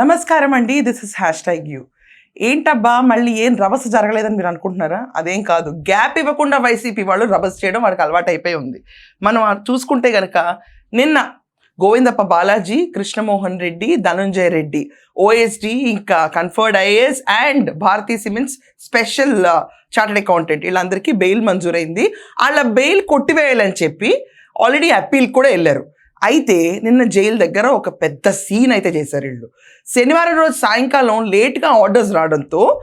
నమస్కారం అండి. This is hashtag you ఏంటబ్బా మళ్ళీ ఏం రభస జరగలేదని మీరు అనుకుంటున్నారా? అదేం కాదు. గ్యాప్ ఇవ్వకుండా వైసీపీ వాళ్ళు రభస చేయడం వాడికి అలవాటు అయిపోయి ఉంది. మనం చూసుకుంటే గనక నిన్న గోవిందప్ప బాలాజీ కృష్ణమోహన్ రెడ్డి ధనుంజయ రెడ్డి ఓఎస్డి ఇంకా conferred IAS and Bharathi Cements special chartered accountant. వీళ్ళందరికీ బెయిల్ మంజూరైంది. వాళ్ళ బెయిల్ కొట్టివేయాలని చెప్పి ఆల్రెడీ అప్పీల్ కూడా వెళ్ళారు. అయితే నిన్న జైలు దగ్గర ఒక పెద్ద సీన్ అయితే చేశారు వీళ్ళు. శనివారం రోజు సాయంకాలం లేట్గా ఆర్డర్స్ రావడంతో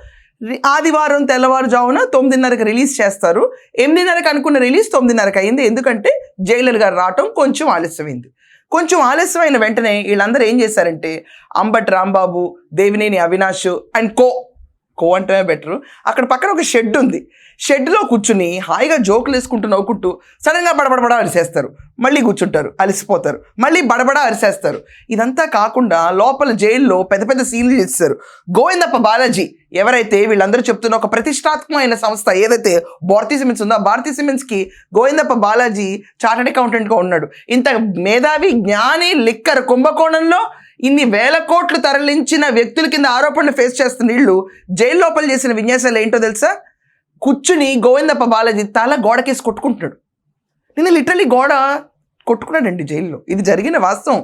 ఆదివారం తెల్లవారుజామున తొమ్మిదిన్నరకు రిలీజ్ చేస్తారు. ఎనిమిదిన్నరకు అనుకున్న రిలీజ్ తొమ్మిదిన్నరకు అయింది. ఎందుకంటే జైలర్ గారు రావటం కొంచెం ఆలస్యమైంది. కొంచెం ఆలస్యమైన వెంటనే వీళ్ళందరూ ఏం చేశారంటే Ambati Rambabu Devineni Avinash and co co అంటేనే బెటర్. అక్కడ పక్కన ఒక షెడ్ ఉంది. షెడ్లో కూర్చుని హాయిగా జోకులు వేసుకుంటూ నవ్వుకుంటూ సడన్గా బడబడబడ అరిసేస్తారు. మళ్ళీ కూర్చుంటారు అలసిపోతారు మళ్ళీ బడబడ అరిసేస్తారు. ఇదంతా కాకుండా లోపల జైల్లో పెద్ద పెద్ద సీన్లు చేస్తారు. గోవిందప్ప బాలాజీ ఎవరైతే వీళ్ళందరూ చెప్తున్న ఒక ప్రతిష్టాత్మకమైన సంస్థ ఏదైతే భారతీ సిమెంట్స్ ఉందో ఆ భారతీ సిమెంట్స్కి గోవిందప్ప బాలాజీ చార్టెడ్ అకౌంటెంట్గా ఉన్నాడు. ఇంత మేధావి జ్ఞాని లిక్కర్ కుంభకోణంలో ఇన్ని వేల కోట్లు తరలించిన వ్యక్తుల కింద ఆరోపణలు ఫేస్ చేస్తున్న వీళ్ళు జైలు లోపల చేసిన విన్యాసాలు ఏంటో తెలుసా? కూర్చుని గోవిందప్ప బాలాజీ తల గోడకేసి కొట్టుకుంటున్నాడు. నిన్న లిటరలీ గోడ కొట్టుకున్నాడండి జైల్లో. ఇది జరిగిన వాస్తవం.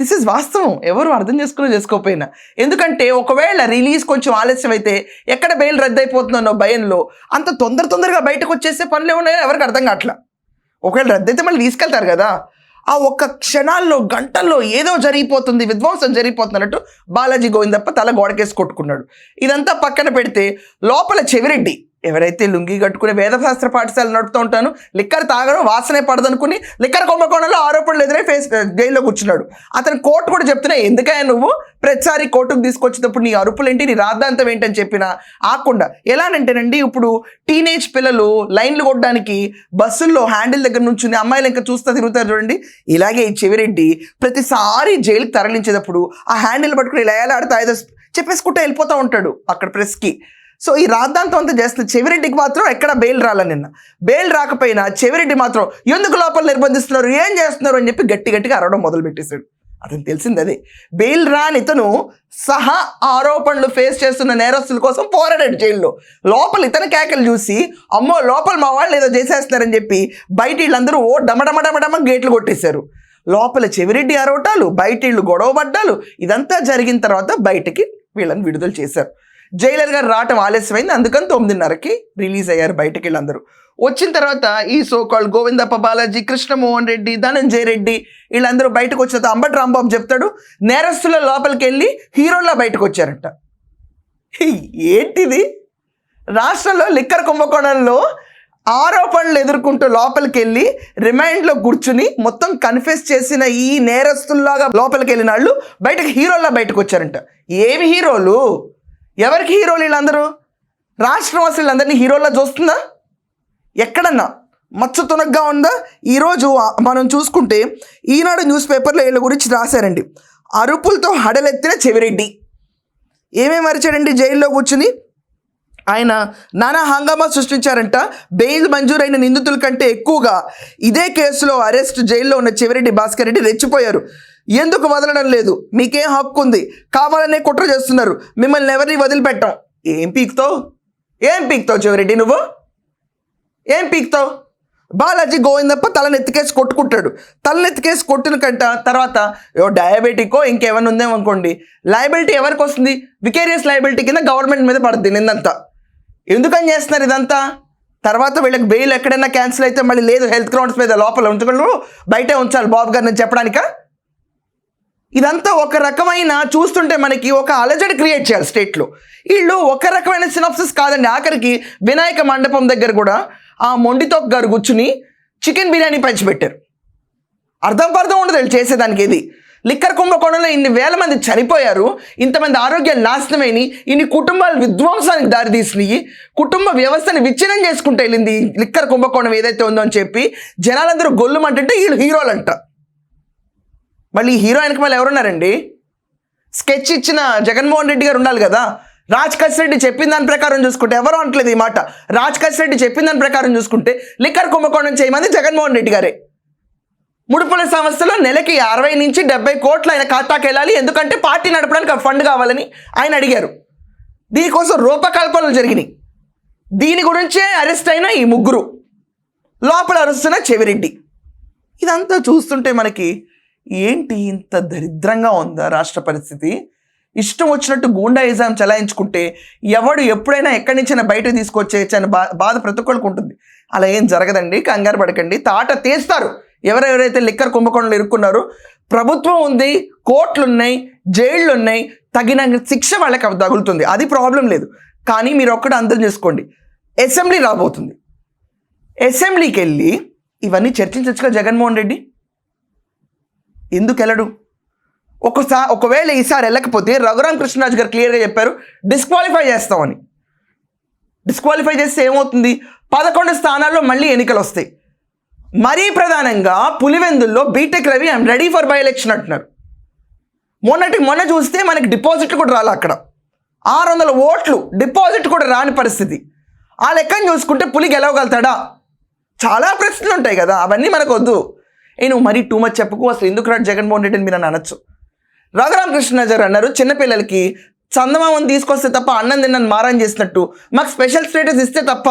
దిస్ ఇస్ వాస్తవం. ఎవరు అర్థం చేసుకున్నా చేసుకోకపోయినా. ఎందుకంటే ఒకవేళ రిలీజ్ కొంచెం ఆలస్యం అయితే ఎక్కడ బెయిల్ రద్దయిపోతుందన్నో భయంలో అంత తొందర తొందరగా బయటకు వచ్చేసే పనులు ఏమన్నాయో ఎవరికి అర్థం కావట్లా? ఒకవేళ రద్దయితే మళ్ళీ తీసుకెళ్తారు కదా. ఆ ఒక్క క్షణాల్లో గంటల్లో ఏదో జరిగిపోతుంది విధ్వంసం జరిగిపోతుంది అన్నట్టు బాలాజీ గోవిందప్ప తల గోడకేసి కొట్టుకున్నాడు. ఇదంతా పక్కన పెడితే లోపల చెవిరెడ్డి ఎవరైతే లుంగి కట్టుకుని వేదశాస్త్ర పాఠశాల నడుపుతూ ఉంటాను లిక్కర్ తాగడం వాసనే పడదనుకుని లిక్కర్ కుంభకోణంలో ఆరోపణలు ఎదురై ఫేస్ జైల్లో కూర్చున్నాడు. అతను కోర్టు కూడా చెప్తున్నా ఎందుకయ్యా నువ్వు? ప్రతిసారి కోర్టుకు తీసుకొచ్చినప్పుడు నీ అరుపులు ఏంటి నీ రాద్ధాంతం ఏంటని చెప్పినా ఆకుండా. ఎలానంటేనండి ఇప్పుడు టీనేజ్ పిల్లలు లైన్లు కొట్టడానికి బస్సుల్లో హ్యాండిల్ దగ్గర నుంచి అమ్మాయిలు ఇంకా చూస్తా తిరుగుతారు చూడండి. ఇలాగే ఈ చెవిరెడ్డి ప్రతిసారి జైలుకి తరలించేటప్పుడు ఆ హ్యాండిల్ పట్టుకుని ఇలా ఏలాడుతూ ఏదో చెప్పేసుకుంటూ వెళ్ళిపోతూ ఉంటాడు అక్కడ ప్రెస్కి. సో ఈ రాద్ధాంతం అంతా చేస్తున్న చెవిరెడ్డికి మాత్రం ఎక్కడ బెయిల్ రాలే నిన్న. బెయిల్ రాకపోయినా చెవిరెడ్డి మాత్రం ఎందుకు లోపల నిర్బంధిస్తున్నారు? ఏం చేస్తున్నారు? అని చెప్పి గట్టి గట్టిగా అరవడం మొదలుపెట్టేశాడు. అతను తెలిసింది అదే. బెయిల్ రాని ఇతను సహా ఆరోపణలు ఫేస్ చేస్తున్న నేరస్తుల కోసం పోరాడాడు జైల్లో. లోపల ఇతని కేకలు చూసి అమ్మో లోపల మా వాళ్ళు ఏదో చేసేస్తున్నారని చెప్పి బయట వీళ్ళందరూ ఓ డమడమడమడమ గేట్లు కొట్టేశారు. లోపల చెవిరెడ్డి అరవటాలు బయట వీళ్ళు గొడవ పడ్డాలు ఇదంతా జరిగిన తర్వాత బయటకి వీళ్ళని విడుదల చేశారు. జైలర్ గారు రావటం ఆలస్యమైంది. అందుకని తొమ్మిదిన్నరకి రిలీజ్ అయ్యారు బయటకి వీళ్ళందరూ వచ్చిన తర్వాత ఈ సోకాల్ గోవిందప్ప బాలాజీ కృష్ణమోహన్ రెడ్డి ధనంజయ రెడ్డి వీళ్ళందరూ బయటకు వచ్చిన తర్వాత అంబటి రాంబాబు చెప్తాడు నేరస్తుల లోపలికి వెళ్ళి హీరోల్లా బయటకు వచ్చారంట ఏంటిది? రాష్ట్రంలో లిక్కర్ కుంభకోణంలో ఆరోపణలు ఎదుర్కొంటూ లోపలికి వెళ్ళి రిమైండ్లో కూర్చుని మొత్తం కన్ఫెస్ చేసిన ఈ నేరస్తుల్లాగా లోపలికి వెళ్ళిన వాళ్ళు బయటకు హీరోల్లా బయటకు వచ్చారంట ఏమి హీరోలు? ఎవరికి హీరోలు వీళ్ళందరూ? రాష్ట్రం అసలు వీళ్ళందరినీ హీరోల్లా చూస్తుందా? ఎక్కడన్నా? మచ్చ తునగ్గా ఉందా? ఈరోజు మనం చూసుకుంటే ఈనాడు న్యూస్ పేపర్లో వీళ్ళ గురించి రాశారండి. అరుపులతో హడలెత్తిన చెవిరెడ్డి. ఏమేమి అరిచాడండి జైల్లో కూర్చుని? ఆయన నానా హంగామా సృష్టించారంట. బెయిల్ మంజూరైన నిందితుల కంటే ఎక్కువగా ఇదే కేసులో అరెస్ట్ జైల్లో ఉన్న చెవిరెడ్డి భాస్కర్ రెడ్డి రెచ్చిపోయారు. ఎందుకు వదలడం లేదు? మీకేం హక్కు ఉంది కావాలనే కుట్ర చేస్తున్నారు. మిమ్మల్ని ఎవరిని వదిలిపెట్టాం? ఏం పీక్తావు ఏం పీక్తావు చెవిరెడ్డి నువ్వు? ఏం పీక్తావు బాలాజీ గోవిందప్ప తలనెత్తికేసి కొట్టుకుంటాడు. తలనెత్తికేసి కొట్టిన కంట తర్వాత ఓ డయాబెటికో ఇంకేమైనా ఉందేమో అనుకోండి లయబిలిటీ ఎవరికి వస్తుంది? వికేరియస్ లయబిలిటీ కింద గవర్నమెంట్ మీద పడుతుంది నిన్నంతా. ఎందుకని చేస్తున్నారు ఇదంతా? తర్వాత వీళ్ళకి బెయిల్ ఎక్కడైనా క్యాన్సిల్ అయితే మళ్ళీ లేదు హెల్త్ గ్రౌండ్స్ మీద లోపల ఉంచగలరు బయటే ఉంచాలి బాబు గారిని చెప్పడానికా? ఇదంతా ఒక రకమైన చూస్తుంటే మనకి ఒక అలజడి క్రియేట్ చేయాలి స్టేట్లో. వీళ్ళు ఒక రకమైన సినాప్సిస్ కాదండి. ఆఖరికి వినాయక మండపం దగ్గర కూడా ఆ మొండితో గారు కూర్చుని చికెన్ బిర్యానీ పంచిపెట్టారు. అర్థం పర్థం ఉండదు వీళ్ళు చేసేదానికి ఇది లిక్కర్ కుంభకోణంలో ఇన్ని వేల మంది చనిపోయారు. ఇంతమంది ఆరోగ్యాలు నాశనమైన ఇన్ని కుటుంబాలు విధ్వంసానికి దారితీసినాయి కుటుంబ వ్యవస్థని విచ్ఛిన్నం చేసుకుంటే వెళ్ళింది లిక్కర్ కుంభకోణం ఏదైతే ఉందో అని చెప్పి జనాలందరూ గొల్లుమంటుంటే వీళ్ళు హీరోలంట. మళ్ళీ ఈ హీరోయిన్కి మళ్ళీ ఎవరున్నారండి? స్కెచ్ ఇచ్చిన జగన్మోహన్ రెడ్డి గారు ఉండాలి కదా? రాజ్ రెడ్డి చెప్పిన దాని ప్రకారం చూసుకుంటే ఎవరు అంటలేదు ఈ మాట? రాజ్ రెడ్డి చెప్పిన దాని ప్రకారం చూసుకుంటే లిక్కర్ కుంభకోణం చేయమంది జగన్మోహన్ రెడ్డి గారే. ముడుపుల సంస్థలో నెలకి అరవై నుంచి డెబ్బై కోట్లు ఆయన ఖాతాకి వెళ్ళాలి. ఎందుకంటే పార్టీ నడపడానికి ఆ ఫండ్ కావాలని ఆయన అడిగారు. దీనికోసం రూపకల్పనలు జరిగినాయి. దీని గురించే అరెస్ట్ అయిన ఈ ముగ్గురు. లోపల అరుస్తున్న చెవిరెడ్డి. ఇదంతా చూస్తుంటే మనకి ఏంటి ఇంత దరిద్రంగా ఉందా రాష్ట్ర పరిస్థితి? ఇష్టం వచ్చినట్టు గూండాయిజం చలాయించుకుంటే ఎవడు ఎప్పుడైనా ఎక్కడి నుంచైనా బయట తీసుకొచ్చేయచ్చు అని బా బాధ ప్రతి ఒక్కరికి ఉంటుంది. అలా ఏం జరగదండి కంగారు పడకండి తాట తీస్తారు. ఎవరెవరైతే లిక్కర్ కుంభకోణంలో ఇరుక్కున్నారో ప్రభుత్వం ఉంది కోర్టులు ఉన్నాయి జైళ్ళు ఉన్నాయి తగిన శిక్ష వాళ్ళకి తగులుతుంది. అది ప్రాబ్లం లేదు. కానీ మీరు ఒక్కటి అర్థం చేసుకోండి. అసెంబ్లీ రాబోతుంది. అసెంబ్లీకి వెళ్ళి ఇవన్నీ చర్చించచ్చుగా జగన్మోహన్ రెడ్డి? ఎందుకు వెళ్ళడు ఒకసారి ఒకవేళ ఈసారి వెళ్ళకపోతే రఘురామ్ కృష్ణరాజు గారు క్లియర్గా చెప్పారు డిస్క్వాలిఫై చేస్తామని. డిస్క్వాలిఫై చేస్తే ఏమవుతుంది? పదకొండు స్థానాల్లో మళ్ళీ ఎన్నికలు వస్తాయి మరీ ప్రధానంగా పులివెందుల్లో BTech Ravi I'm ready for by election అంటున్నారు. మొన్నటి మొన్న చూస్తే మనకి డిపాజిట్ కూడా రాలి అక్కడ. ఆరు వందల ఓట్లు డిపాజిట్ కూడా రాని పరిస్థితి. ఆ లెక్కను చూసుకుంటే పులి గెలవగలుగుతాడా? చాలా ప్రశ్నలు ఉంటాయి కదా అవన్నీ మనకు వద్దు ఏ నువ్వు మరీ టూ మచ్ చెప్పకు అసలు ఎందుకు రాడు జగన్మోహన్ రెడ్డి అని మీరు అని అనొచ్చు? రఘురామకృష్ణ గారు అన్నారు చిన్నపిల్లలకి చందమామని తీసుకొస్తే తప్ప అన్నం తిన్నని మారం చేసినట్టు. మాకు స్పెషల్ స్టేటస్ ఇస్తే తప్ప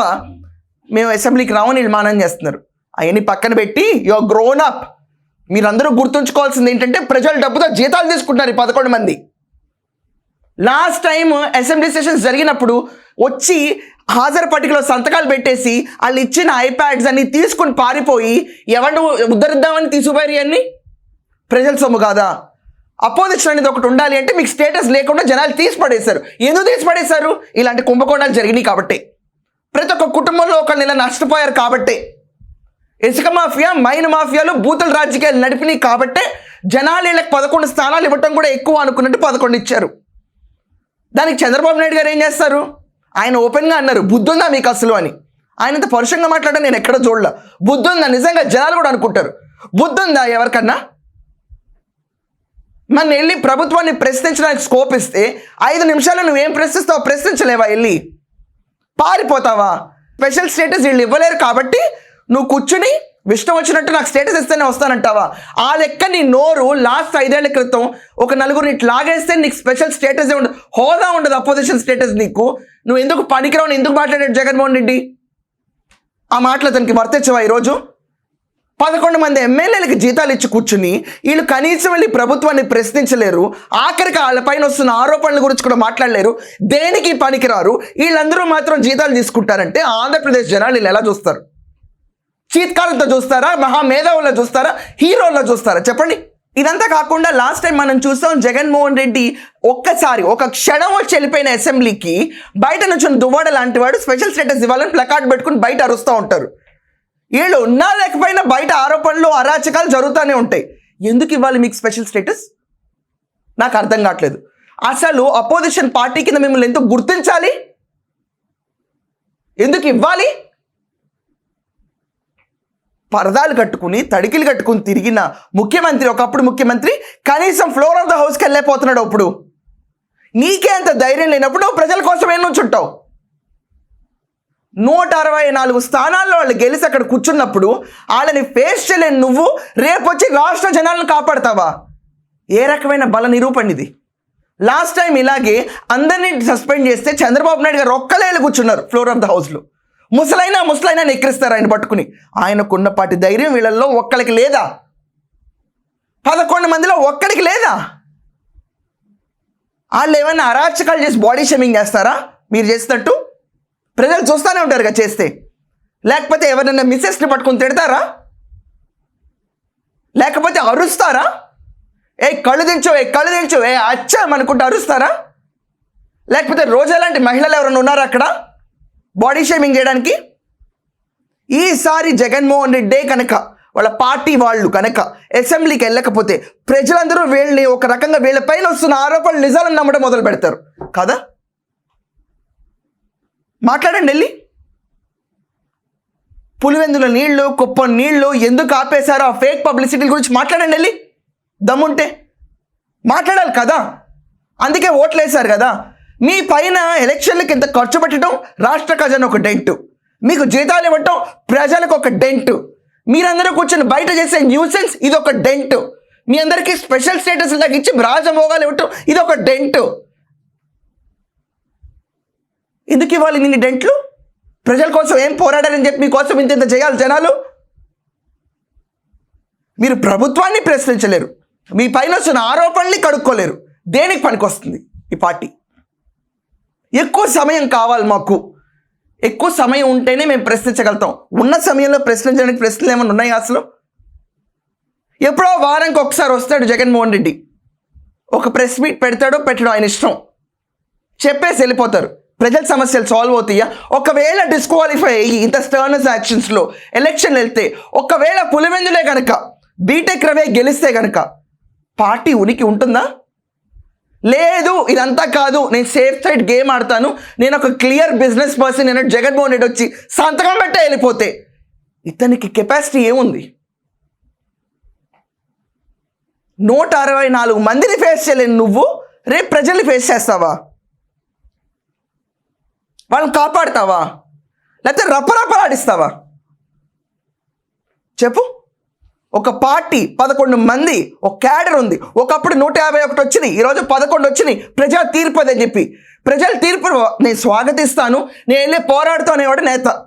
మేము అసెంబ్లీకి రావని వీళ్ళు మానం చేస్తున్నారు. అవన్నీ పక్కన పెట్టి యువర్ గ్రోన్ అప్ మీరందరూ గుర్తుంచుకోవాల్సింది ఏంటంటే ప్రజల డబ్బుతో జీతాలు తీసుకుంటున్నారు ఈ పదకొండు మంది. లాస్ట్ టైం అసెంబ్లీ సెషన్స్ జరిగినప్పుడు వచ్చి హాజరు పట్టికలో సంతకాలు పెట్టేసి వాళ్ళు ఇచ్చిన ఐప్యాడ్స్ అన్ని తీసుకుని పారిపోయి ఎవరిని ఉద్ధరిద్దామని తీసుకుపోయారు అన్ని ప్రజల సొమ్ము కాదా? అపోజిషన్ అనేది ఒకటి ఉండాలి అంటే మీకు స్టేటస్ లేకుండా జనాలు తీసి పడేశారు. ఎందుకు తీసి పడేశారు? ఇలాంటి కుంభకోణాలు జరిగినాయి కాబట్టి. ప్రతి ఒక్క కుటుంబంలో ఒకళ్ళు ఇలా నష్టపోయారు కాబట్టే. ఇసుక మాఫియా మైన్ మాఫియాలు బూతుల రాజకీయాలు నడిపినాయి కాబట్టే జనాలు వీళ్ళకి పదకొండు స్థానాలు ఇవ్వటం కూడా ఎక్కువ అనుకున్నట్టు పదకొండు ఇచ్చారు. దానికి చంద్రబాబు నాయుడు గారు ఏం చేస్తారు? ఆయన ఓపెన్గా అన్నారు బుద్ధుందా మీకు అసలు అని. ఆయన ఇంత పరుషంగా మాట్లాడడం నేను ఎక్కడ చూడలే. బుద్ధుందా? నిజంగా జనాలు కూడా అనుకుంటారు. బుద్ధుందా ఎవరికన్నా? మన వెళ్ళి ప్రభుత్వాన్ని ప్రశ్నించడానికి స్కోప్ ఇస్తే ఐదు నిమిషాలు నువ్వేం ప్రశ్నిస్తావు ప్రశ్నించలేవా వెళ్ళి? పారిపోతావా? స్పెషల్ స్టేటస్ వీళ్ళు ఇవ్వలేరు కాబట్టి నువ్వు కూర్చుని ఇష్టం వచ్చినట్టు నాకు స్టేటస్ ఇస్తేనే వస్తానంటావా? ఆ లెక్క నీ నోరు లాస్ట్ ఐదేళ్ళ క్రితం ఒక నలుగురిని ఇట్లా లాగేస్తే నీకు స్పెషల్ స్టేటస్ ఉండదు హోదా ఉండదు అపోజిషన్ స్టేటస్ నీకు. నువ్వు ఎందుకు పనికిరావు ఎందుకు మాట్లాడాడు జగన్మోహన్ రెడ్డి? ఆ మాటలు అతనికి వర్తించవా ఈరోజు? పదకొండు మంది ఎమ్మెల్యేలకు జీతాలు ఇచ్చి కూర్చుని వీళ్ళు కనీసం వెళ్ళి ప్రభుత్వాన్ని ప్రశ్నించలేరు ఆఖరికి వాళ్ళపైన వస్తున్న ఆరోపణల గురించి కూడా మాట్లాడలేరు దేనికి పనికిరారు వీళ్ళందరూ మాత్రం జీతాలు తీసుకుంటారంటే ఆంధ్రప్రదేశ్ జనాలు వీళ్ళు ఎలా చూస్తారు? చీత్కారులతో చూస్తారా? మహా చూస్తారా? హీరోల్లో చూస్తారా? చెప్పండి. ఇదంతా కాకుండా లాస్ట్ టైం మనం చూసాం జగన్మోహన్ రెడ్డి ఒక్కసారి ఒక క్షణం వచ్చి వెళ్ళిపోయిన అసెంబ్లీకి బయట నుంచి దువ్వాడ లాంటి వాడు స్పెషల్ స్టేటస్ ఇవ్వాలని ప్లకార్డ్ పెట్టుకుని బయట అరుస్తూ ఉంటారు. వీళ్ళు ఉన్నా లేకపోయినా బయట ఆరోపణలు అరాచకాలు జరుగుతూనే ఉంటాయి. ఎందుకు ఇవ్వాలి మీకు స్పెషల్ స్టేటస్ నాకు అర్థం కావట్లేదు. అసలు అపోజిషన్ పార్టీ కింద మిమ్మల్ని ఎందుకు గుర్తించాలి? ఎందుకు ఇవ్వాలి? పరదాలు కట్టుకుని తడికిలు కట్టుకుని తిరిగిన ముఖ్యమంత్రి ఒకప్పుడు ముఖ్యమంత్రి కనీసం ఫ్లోర్ ఆఫ్ ద హౌస్కి వెళ్ళిపోతున్నాడు అప్పుడు. నీకే అంత ధైర్యం లేనప్పుడు ప్రజల కోసం ఏం నుంచుంటావు? నూట అరవై నాలుగు స్థానాల్లో వాళ్ళు గెలిచి అక్కడ కూర్చున్నప్పుడు వాళ్ళని ఫేస్ చేయలేని నువ్వు రేపు వచ్చి రాష్ట్ర జనాలను కాపాడతావా? ఏ రకమైన బల నిరూపణ ఇది? లాస్ట్ టైం ఇలాగే అందరినీ సస్పెండ్ చేస్తే చంద్రబాబు నాయుడు గారు ఒక్కలేళ్ళు కూర్చున్నారు ఫ్లోర్ ఆఫ్ ద హౌస్లో. ముసలైనా ముసలైనా నెక్కిరిస్తారు ఆయన పట్టుకుని. ఆయనకున్నపాటి ధైర్యం వీళ్ళల్లో ఒక్కడికి లేదా? పదకొండు మందిలో ఒక్కడికి లేదా? వాళ్ళు ఏమైనా అరాచకాలు చేసి బాడీ షేమింగ్ చేస్తారా? మీరు చేసినట్టు? ప్రజలు చూస్తూనే ఉంటారు కదా చేస్తే. లేకపోతే ఎవరైనా మిస్సెస్ని పట్టుకుని తిడతారా? లేకపోతే అరుస్తారా? ఏ కళ్ళు దించు ఏ కళ్ళు దించు ఏ అచ్చం అనుకుంటూ అరుస్తారా? లేకపోతే రోజా లాంటి మహిళలు ఎవరైనా ఉన్నారా అక్కడ? బాడీ షేమింగ్ చేయడానికి ఈసారి జగన్మోహన్ రెడ్డే కనుక వాళ్ళ పార్టీ వాళ్ళు కనుక అసెంబ్లీకి వెళ్ళకపోతే ప్రజలందరూ వీళ్ళని ఒక రకంగా వీళ్ళ పైన వస్తున్న ఆరోపణలు నిజాలను నమ్మడం మొదలు పెడతారు. కదా? మాట్లాడండి వెళ్ళి. పులివెందుల నీళ్ళు కుప్ప నీళ్ళు ఎందుకు ఆపేశారో? ఆ ఫేక్ పబ్లిసిటీ గురించి మాట్లాడండి వెళ్ళి. దమ్ముంటే. మాట్లాడాలి కదా. అందుకే ఓట్లు వేశారు కదా. మీ పైన ఎలక్షన్లకి ఇంత ఖర్చు పెట్టడం? రాష్ట్ర ఖజానా ఒక డెంట్. మీకు జీతాలు ఇవ్వటం ప్రజలకు ఒక డెంట్. మీరందరూ కూర్చొని బయట చేసే న్యూసెన్స్ ఇది ఒక డెంట్. మీ అందరికీ స్పెషల్ స్టేటస్ లాగా ఇచ్చి రాజమోగాలు ఇవ్వటం ఇది ఒక డెంట్. ఎందుకు ఇవ్వాలి నిన్ను డెంట్లు? ప్రజల కోసం ఏం పోరాడారని చెప్పి మీకోసం ఇంత ఇంత చేయాలి జనాలు? మీరు ప్రభుత్వాన్ని ప్రశ్నించలేరు. మీ పైన వస్తున్న ఆరోపణల్ని కడుక్కోలేరు దేనికి పనికొస్తుంది ఈ పార్టీ? ఎక్కువ సమయం కావాలి మాకు. ఎక్కువ సమయం ఉంటేనే మేము ప్రశ్నించగలుగుతాం. ఉన్న సమయంలో ప్రశ్నించడానికి ప్రశ్నలు ఏమైనా ఉన్నాయా అసలు? ఎప్పుడో వారానికి ఒకసారి వస్తాడు జగన్మోహన్ రెడ్డి. ఒక ప్రెస్ మీట్ పెడతాడో పెట్టడం ఆయన ఇష్టం. చెప్పేసి వెళ్ళిపోతారు. ప్రజల సమస్యలు సాల్వ్ అవుతాయా? ఒకవేళ డిస్క్వాలిఫై అయ్యి ఇంత స్టర్నస్ యాక్షన్స్లో ఎలక్షన్ వెళ్తే ఒకవేళ పులివెందులే కనుక బీటెక్ రవే గెలిస్తే కనుక పార్టీ ఉనికి ఉంటుందా? లేదు ఇదంతా కాదు. నేను సేఫ్ సైడ్ గేమ్ ఆడతాను. నేను ఒక క్లియర్ బిజినెస్ పర్సన్ నేను జగన్మోహన్ రెడ్డి వచ్చి సంతకం పెట్టే వెళ్ళిపోతే ఇతనికి కెపాసిటీ ఏముంది? నూట అరవై నాలుగు మందిని ఫేస్ చేయలేను నువ్వు రేపు ప్రజల్ని ఫేస్ చేస్తావా? వాళ్ళని కాపాడుతావా? లేకపోతే రపరపలాడిస్తావా చెప్పు. ఒక పార్టీ పదకొండు మంది ఒక క్యాడర్ ఉంది. ఒకప్పుడు నూట యాభై ఒకటి వచ్చినాయి ఈరోజు పదకొండు వచ్చినాయి. ప్రజా తీర్పు అదని చెప్పి. ప్రజల తీర్పు నేను స్వాగతిస్తాను నేను వెళ్ళి పోరాడుతూ అనేవాడు నేత.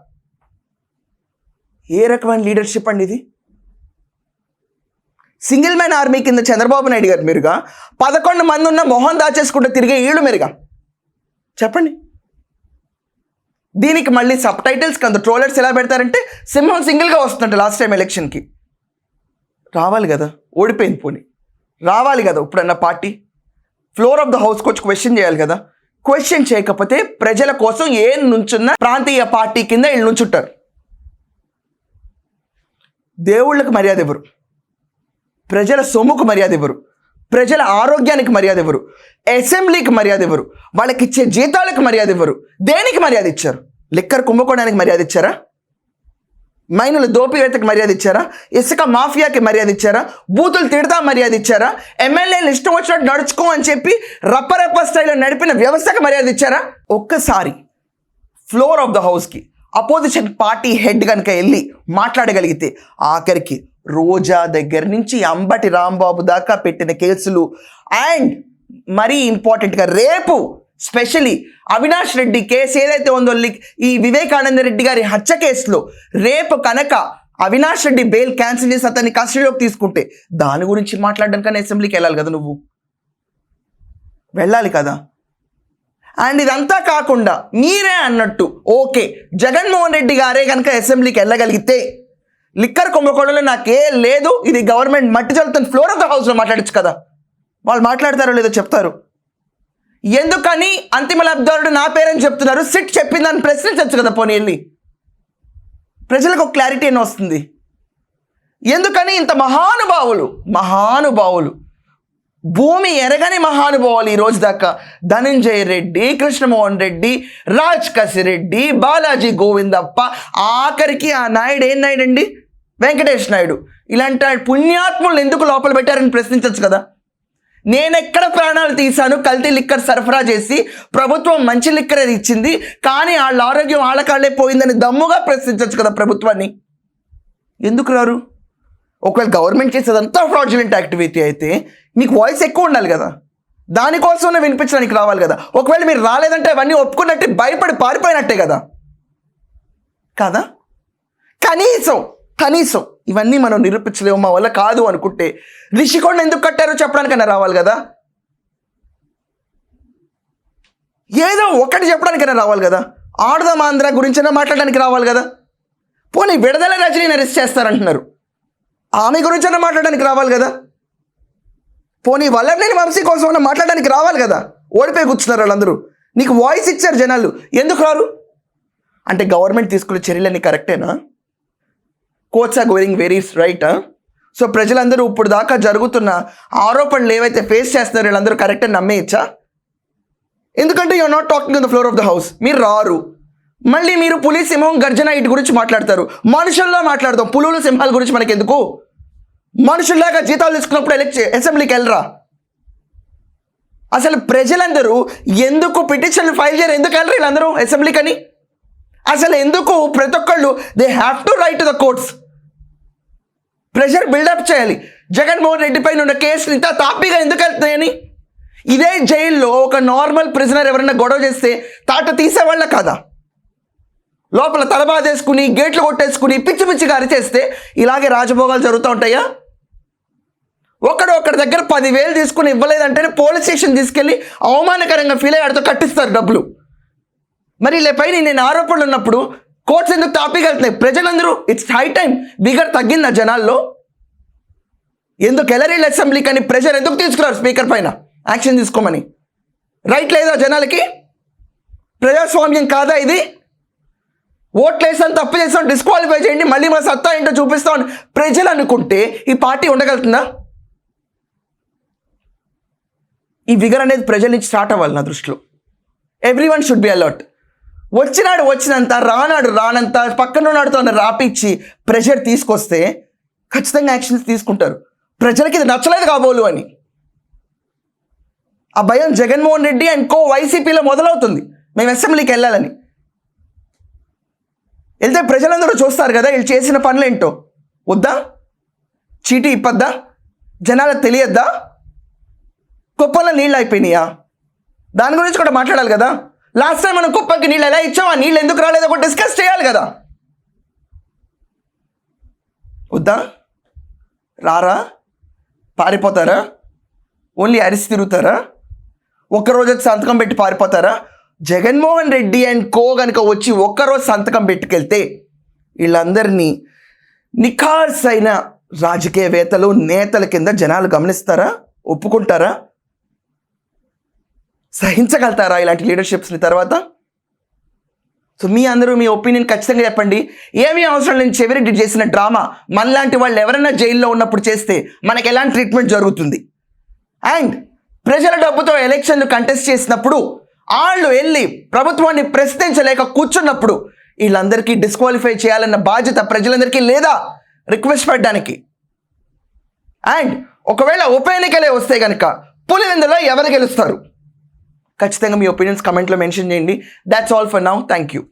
ఏ రకమైన లీడర్షిప్ అండి ఇది? సింగిల్ మ్యాన్ ఆర్మీ కింద చంద్రబాబు నాయుడు గారు మీరుగా పదకొండు మంది ఉన్న మొహం దాచేసుకుంటూ తిరిగే ఈళ్ళు మీరుగా. చెప్పండి. దీనికి మళ్ళీ సబ్ టైటిల్స్ కింద ట్రోలర్స్ ఎలా పెడతారంటే సింహం సింగిల్గా వస్తుందంట లాస్ట్ టైం ఎలక్షన్కి. రావాలి కదా ఓడిపోయింది పోనీ. రావాలి కదా ఇప్పుడన్న పార్టీ? ఫ్లోర్ ఆఫ్ ద హౌస్కి వచ్చి క్వశ్చన్ చేయాలి కదా. క్వశ్చన్ చేయకపోతే ప్రజల కోసం ఏం నుంచున్న ప్రాంతీయ పార్టీ కింద వీళ్ళు నుంచుంటారు. దేవుళ్ళకి మర్యాద ఇవ్వరు. ప్రజల సొమ్ముకు మర్యాద ఇవ్వరు. ప్రజల ఆరోగ్యానికి మర్యాద ఇవ్వరు. అసెంబ్లీకి మర్యాద ఇవ్వరు. వాళ్ళకి ఇచ్చే జీతాలకు మర్యాద ఇవ్వరు. దేనికి మర్యాద ఇచ్చారు? లిక్కర్ కుంభకోణానికి మర్యాద ఇచ్చారా? మైనులు దోపివేతకి మర్యాద ఇచ్చారా? ఇసుక మాఫియాకి మర్యాద ఇచ్చారా? బూతులు తిడతా మర్యాద ఇచ్చారా? ఎమ్మెల్యేలు ఇష్టం వచ్చినట్టు నడుచుకో అని చెప్పి రప్పరప్ప స్టైల్లో నడిపిన వ్యవస్థకు మర్యాద ఇచ్చారా? ఒక్కసారి ఫ్లోర్ ఆఫ్ ద హౌస్కి అపోజిషన్ పార్టీ హెడ్ కనుక వెళ్ళి మాట్లాడగలిగితే ఆఖరికి రోజా దగ్గర నుంచి అంబటి రాంబాబు దాకా పెట్టిన కేసులు. అండ్ మరీ ఇంపార్టెంట్గా రేపు స్పెషలీ అవినాష్ రెడ్డి కేసు ఏదైతే ఉందో ఈ వివేకానంద రెడ్డి గారి హత్య కేసులో రేపు కనుక అవినాష్ రెడ్డి బెయిల్ క్యాన్సిల్ చేసి అతన్ని కస్టడీలోకి తీసుకుంటే దాని గురించి మాట్లాడడానికన్నా అసెంబ్లీకి వెళ్ళాలి కదా నువ్వు? వెళ్ళాలి కదా? అండ్ ఇదంతా కాకుండా మీరే అన్నట్టు ఓకే జగన్మోహన్ రెడ్డి గారే కనుక అసెంబ్లీకి వెళ్ళగలిగితే లిక్కర్ కుంభకోణంలో నాకే లేదు ఇది గవర్నమెంట్ మట్టి చల్లుతున్న ఫ్లోర్ ఆఫ్ ద హౌస్లో మాట్లాడచ్చు కదా? వాళ్ళు మాట్లాడతారో లేదో చెప్తారు. ఎందుకని అంతిమ లబ్ధారుడు నా పేరని చెప్తున్నారు? సిట్ చెప్పిందని ప్రశ్నించవచ్చు కదా పోనీ వెళ్ళి. ప్రజలకు ఒక క్లారిటీ అని వస్తుంది. ఎందుకని ఇంత మహానుభావులు మహానుభావులు భూమి ఎరగని మహానుభావులు ఈ రోజు దాకా? ధనంజయ రెడ్డి కృష్ణమోహన్ రెడ్డి రాజ్ కసిరెడ్డి బాలాజీ గోవిందప్ప ఆఖరికి ఆ నాయుడు ఏం నాయుడు అండి వెంకటేష్ నాయుడు. ఇలాంటి పుణ్యాత్ములను ఎందుకు లోపల పెట్టారని ప్రశ్నించవచ్చు కదా? నేను ఎక్కడ ప్రాణాలు తీశాను కల్తీ లిక్కర్ సరఫరా చేసి ప్రభుత్వం మంచి లిక్కర్ అది ఇచ్చింది. కానీ వాళ్ళ ఆరోగ్యం వాళ్ళకాళ్ళే పోయిందని దమ్ముగా ప్రశ్నించవచ్చు కదా ప్రభుత్వాన్ని. ఎందుకు రారు? ఒకవేళ గవర్నమెంట్ చేసేదంతా ఫ్రాడ్యులెంట్ యాక్టివిటీ అయితే మీకు వాయిస్ ఎక్కువ ఉండాలి కదా. దానికోసమే వినిపించడానికి రావాలి కదా. ఒకవేళ మీరు రాలేదంటే అవన్నీ ఒప్పుకున్నట్టే భయపడి పారిపోయినట్టే కదా. కదా? కనీసం కనీసం ఇవన్నీ మనం నిరూపించలేము మా వల్ల కాదు అనుకుంటే రిషికొండ ఎందుకు కట్టారో చెప్పడానికైనా రావాలి కదా? ఏదో ఒకటి చెప్పడానికైనా రావాలి కదా? ఆడదాం ఆంధ్ర గురించైనా మాట్లాడడానికి రావాలి కదా? పోనీ విడుదల రజనీని అరెస్ట్ చేస్తారంటున్నారు. ఆమె గురించైనా మాట్లాడడానికి రావాలి కదా? పోనీ వల్లభనేని వంశీ కోసం మాట్లాడడానికి రావాలి కదా? ఓడిపోయి కూర్చున్నారు వాళ్ళందరూ. నీకు వాయిస్ ఇచ్చారు జనాలు. ఎందుకు రారు? అంటే గవర్నమెంట్ తీసుకునే చర్యలన్నీ కరెక్టేనా courts are going very right so ప్రజలందరూ ఇప్పుడు దాకా జరుగుతున్న ఆరోపణలు ఏవైతే ఫేస్ చేస్తున్నారో వీళ్ళందరూ కరెక్ట్ అని నమ్మేయచ్చా? ఎందుకంటే you're not talking in the floor of the house మీరు రారు. మళ్ళీ మీరు పులి సింహం గర్జన ఇటు గురించి మాట్లాడతారు. మనుషుల్లో మాట్లాడదాం. పులులు సింహాల గురించి మనకి ఎందుకు మనుషుల్లాగా జీతాలు తీసుకున్నప్పుడు ఎలక్ట్ అసెంబ్లీకి వెళ్ళరా? అసలు ప్రజలందరూ ఎందుకు పిటిషన్లు ఫైల్ చేయరు? ఎందుకు వెళ్ళరు వీళ్ళందరూ అసెంబ్లీకి అని అసలు ఎందుకు ప్రతి ఒక్కళ్ళు they have to write the courts pressure build up చేయాలి. జగన్మోహన్ రెడ్డి పైన ఉన్న కేసులు ఇంత తాపీగా ఎందుకు వెళ్తున్నాయని? ఇదే జైల్లో ఒక నార్మల్ ప్రిజనర్ ఎవరైనా గొడవ చేస్తే తాట తీసేవాళ్ళ కదా? లోపల తలబాదేసుకుని గేట్లు కొట్టేసుకుని పిచ్చి పిచ్చిగా అరిచేస్తే ఇలాగే రాజభోగాలు జరుగుతూ ఉంటాయా? ఒకడు ఒకడి దగ్గర పదివేలు తీసుకుని ఇవ్వలేదంటేనే పోలీస్ స్టేషన్ తీసుకెళ్ళి అవమానకరంగా ఫీల్ అయ్యాడుతో కట్టిస్తారు డబ్బులు. మరి పైన నేను ఆరోపణలు ఉన్నప్పుడు కోర్ట్స్ ఎందుకు తాపీగా ప్రజలందరూ ఇట్స్ హై టైం బిగర్ తగ్గిందా జనాల్లో? ఎందుకు ఎలరీల్ అసెంబ్లీ కానీ ప్రెషర్ ఎందుకు తీసుకున్నారు స్పీకర్ పైన? యాక్షన్ తీసుకోమని. రైట్ లేదా జనాలకి? ప్రజాస్వామ్యం కాదా ఇది? ఓట్లు వేసాను తప్పు చేసాం డిస్క్వాలిఫై చేయండి మళ్ళీ మా సత్తా ఏంటో చూపిస్తామని ప్రజలు అనుకుంటే ఈ పార్టీ ఉండగలుగుతుందా? ఈ విగర్ అనేది ప్రజల నుంచి స్టార్ట్ అవ్వాలి నా దృష్టిలో. Everyone should be alert వచ్చినాడు వచ్చినంత రానాడు రానంత పక్కన ఉన్నాడుతో రాపిచ్చి ప్రెషర్ తీసుకొస్తే ఖచ్చితంగా యాక్షన్స్ తీసుకుంటారు. ప్రజలకి ఇది నచ్చలేదు కాబోలు అని. ఆ భయం జగన్మోహన్ రెడ్డి అండ్ కో వైసీపీలో మొదలవుతుంది. మేము అసెంబ్లీకి వెళ్ళాలని. వెళ్తే ప్రజలందరూ చూస్తారు కదా వీళ్ళు చేసిన పనులు ఏంటో వద్దా? చీటీ ఇప్పద్దా? జనాలకు తెలియద్దా? కుప్పంలో నీళ్ళు అయిపోయినాయా? దాని గురించి కూడా మాట్లాడాలి కదా. లాస్ట్ టైం మనం కుప్పకి నీళ్ళు ఎలా ఇచ్చాం ఆ నీళ్ళు ఎందుకు రాలేదో కూడా డిస్కస్ చేయాలి కదా. వద్దా? రారా? పారిపోతారా? ఓన్లీ అరిసి తిరుగుతారా? ఒక్కరోజు వచ్చి సంతకం పెట్టి పారిపోతారా? జగన్మోహన్ రెడ్డి అండ్ కో కనుక వచ్చి ఒక్కరోజు సంతకం పెట్టుకెళ్తే వీళ్ళందరినీ నిఖార్సైన రాజకీయవేత్తలు నేతల కింద జనాలు గమనిస్తారా? ఒప్పుకుంటారా? సహించగలుగుతారా ఇలాంటి లీడర్షిప్స్ని తర్వాత సో మీ అందరూ మీ ఒపీనియన్ ఖచ్చితంగా చెప్పండి. ఏమీ అవసరం లేని చెవిరెడ్డి చేసిన డ్రామా మనలాంటి వాళ్ళు ఎవరైనా జైల్లో ఉన్నప్పుడు చేస్తే మనకి ఎలాంటి ట్రీట్మెంట్ జరుగుతుంది? అండ్ ప్రజల డబ్బుతో ఎలక్షన్లు కంటెస్ట్ చేసినప్పుడు వాళ్ళు వెళ్ళి ప్రభుత్వాన్ని ప్రశ్నించలేక కూర్చున్నప్పుడు వీళ్ళందరికీ డిస్క్వాలిఫై చేయాలన్న బాధ్యత ప్రజలందరికీ లేదా రిక్వెస్ట్ పెట్టడానికి అండ్ ఒకవేళ ఉప ఎన్నికలే వస్తే కనుక పులివెందులో ఎవరు గెలుస్తారు? ఖచ్చితంగా మీ ఒపీనియన్స్ కమెంట్లో మెన్షన్ చేయండి. That's all for now thank you